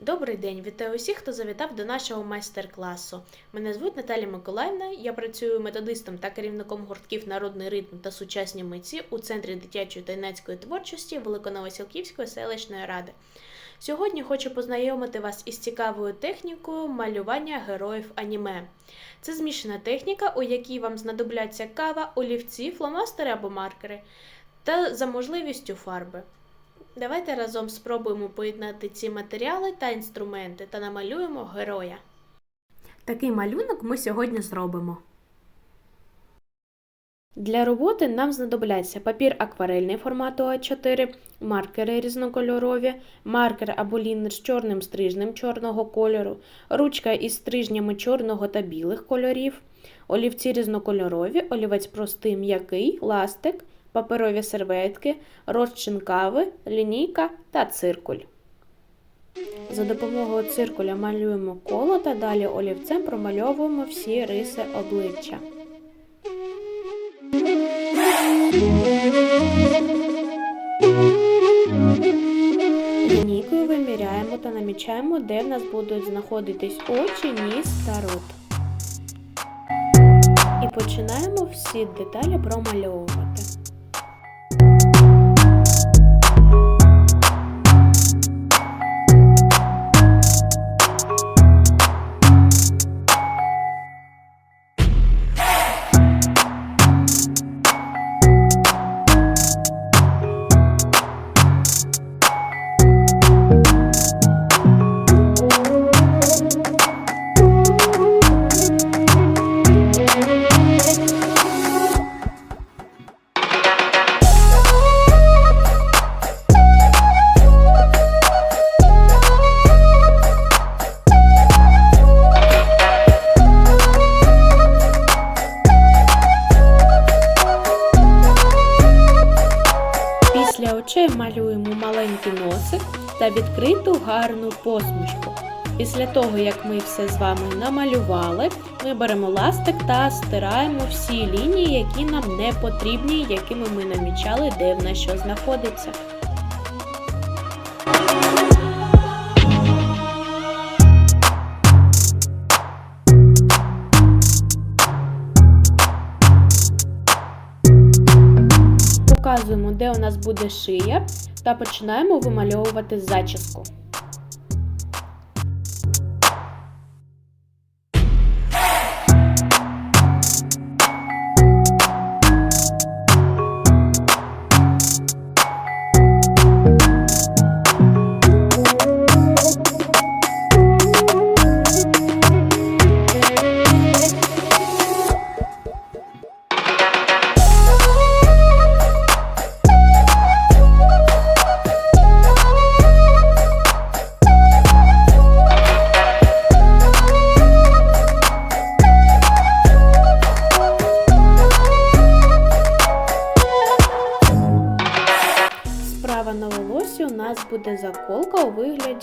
Добрий день, вітаю усіх, хто завітав до нашого майстер-класу. Мене звуть Наталя Миколаївна. Я працюю методистом та керівником гуртків Народний ритм та сучасні митці у центрі дитячої та юнацької творчості Великоновосілківської селищної ради. Сьогодні хочу познайомити вас із цікавою технікою малювання героїв аніме. Це змішана техніка, у якій вам знадобляться кава, олівці, фломастери або маркери, та за можливістю фарби. Давайте разом спробуємо поєднати ці матеріали та інструменти та намалюємо героя. Такий малюнок ми сьогодні зробимо. Для роботи нам знадобляться папір акварельний формату А4, маркери різнокольорові, маркер або лінер з чорним стрижнем чорного кольору, ручка із стрижнями чорного та білих кольорів, олівці різнокольорові, олівець простий м'який, ластик, паперові серветки, розчин кави, лінійка та циркуль. За допомогою циркуля малюємо коло та далі олівцем промальовуємо всі риси обличчя. Лінійкою виміряємо та намічаємо, де в нас будуть знаходитись очі, ніс та рот. І починаємо всі деталі промальовувати. Після очей малюємо маленький носик та відкриту гарну посмішку. Після того, як ми все з вами намалювали, ми беремо ластик та стираємо всі лінії, які нам не потрібні, якими ми намічали, де в нас що знаходиться. Показуємо, де у нас буде шия, та починаємо вимальовувати зачіску.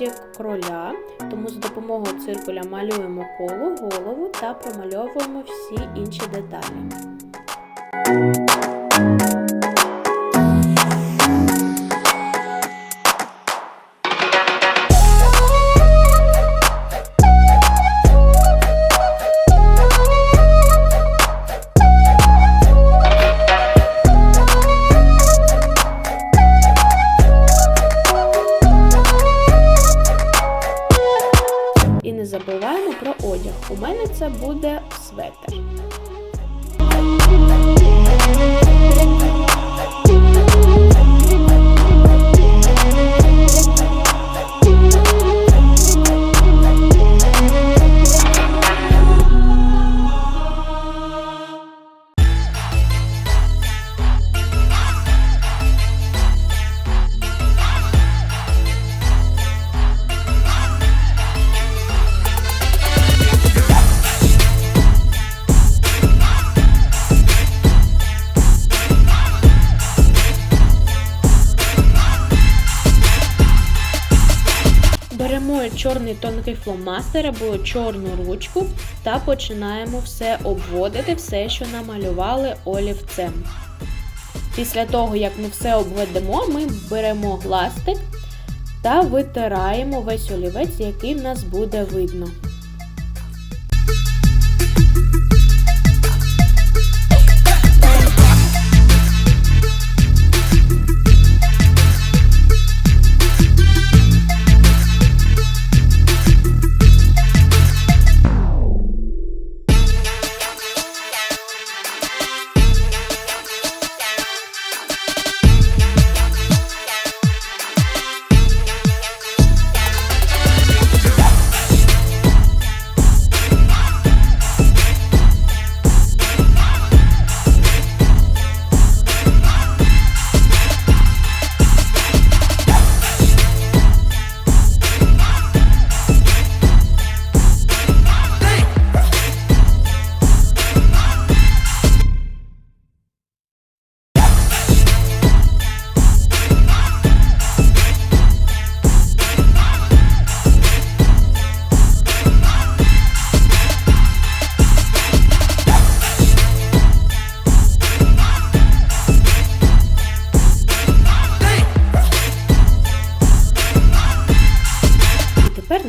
У кроля, тому з допомогою циркуля малюємо коло, голову та промальовуємо всі інші деталі. Забуваємо про одяг. У мене це буде светр. Беремо чорний тонкий фломастер або чорну ручку та починаємо все обводити, все, що намалювали олівцем. Після того, як ми все обведемо, ми беремо ластик та витираємо весь олівець, який в нас буде видно.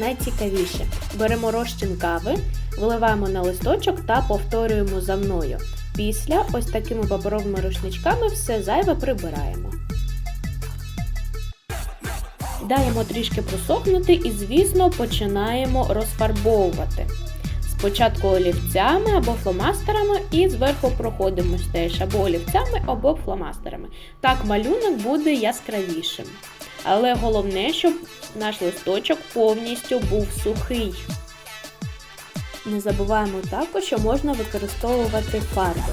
Найцікавіше. Беремо розчин кави, виливаємо на листочок та повторюємо за мною. Після ось такими паперовими рушничками все зайве прибираємо. Даємо трішки просохнути і, звісно, починаємо розфарбовувати. Спочатку олівцями або фломастерами і зверху проходимось теж або олівцями, або фломастерами. Так малюнок буде яскравішим. Але головне, щоб наш листочок повністю був сухий. Не забуваємо також, що можна використовувати фарби.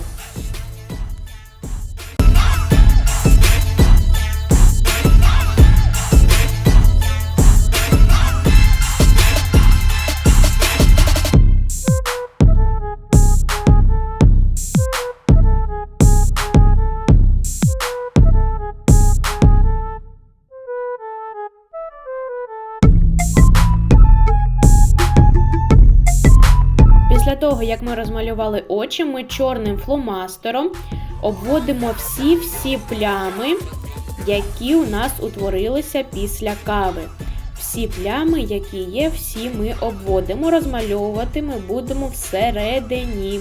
Розмалювали очі, ми чорним фломастером обводимо всі-всі плями, які у нас утворилися після кави. Всі плями, які є, всі ми обводимо. Розмальовувати ми будемо всередині.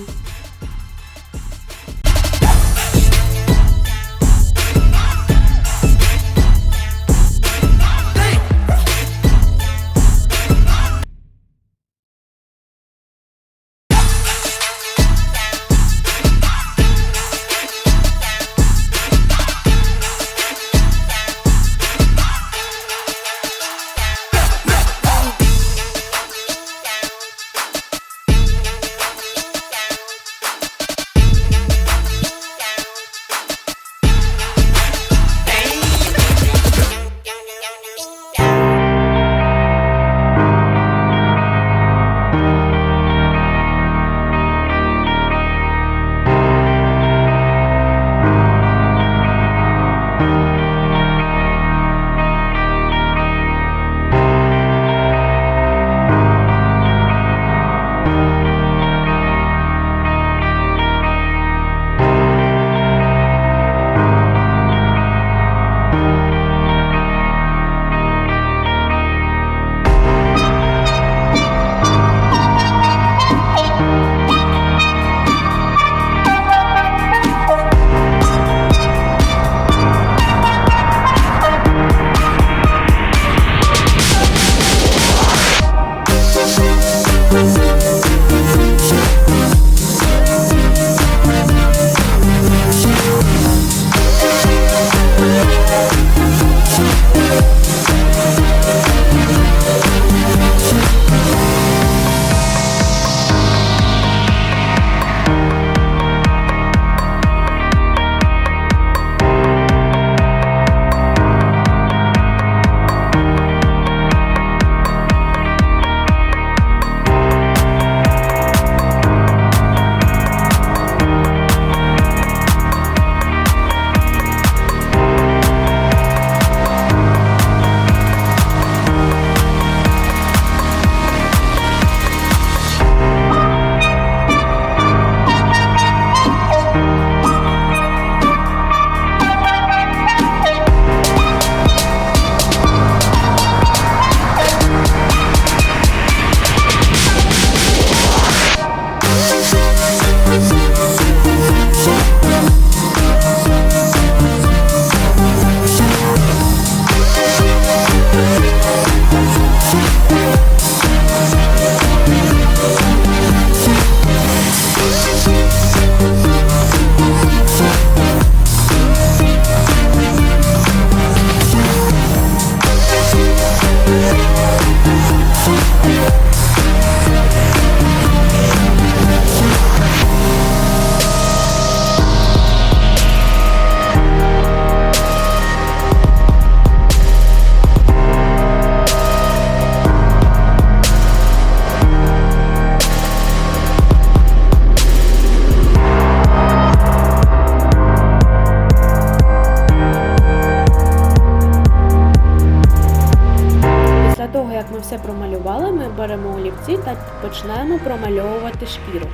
Та починаємо промальовувати шкіру.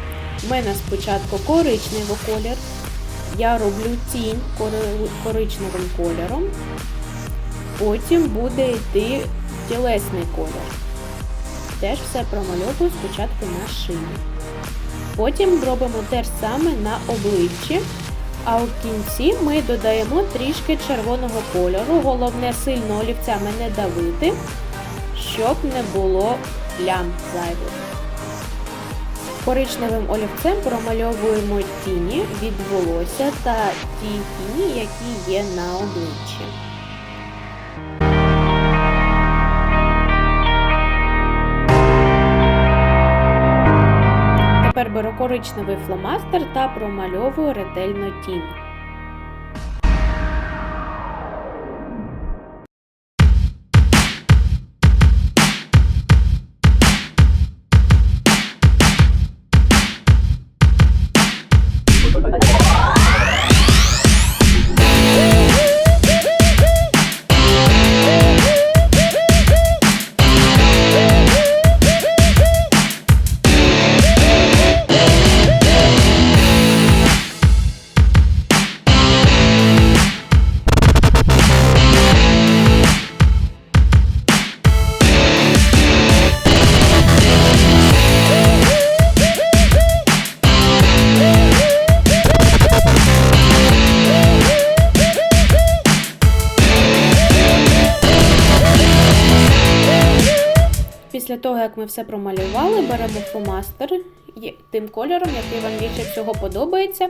У мене спочатку коричневий колір. Я роблю тінь коричневим кольором. Потім буде йти тілесний колір. Теж все промальовую спочатку на шиї. Потім робимо те ж саме на обличчі. А у кінці ми додаємо трішки червоного кольору. Головне сильно олівцями не давити, щоб не було плям зайвих. Коричневим олівцем промальовуємо тіні від волосся та ті тіні, які є на обличчі. Тепер беру коричневий фломастер та промальовую ретельно тінь. Того, як ми все промалювали, беремо фломастер тим кольором, який вам більше всього подобається,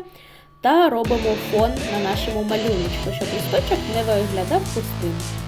та робимо фон на нашому малюночку, щоб листочок не виглядав пустим.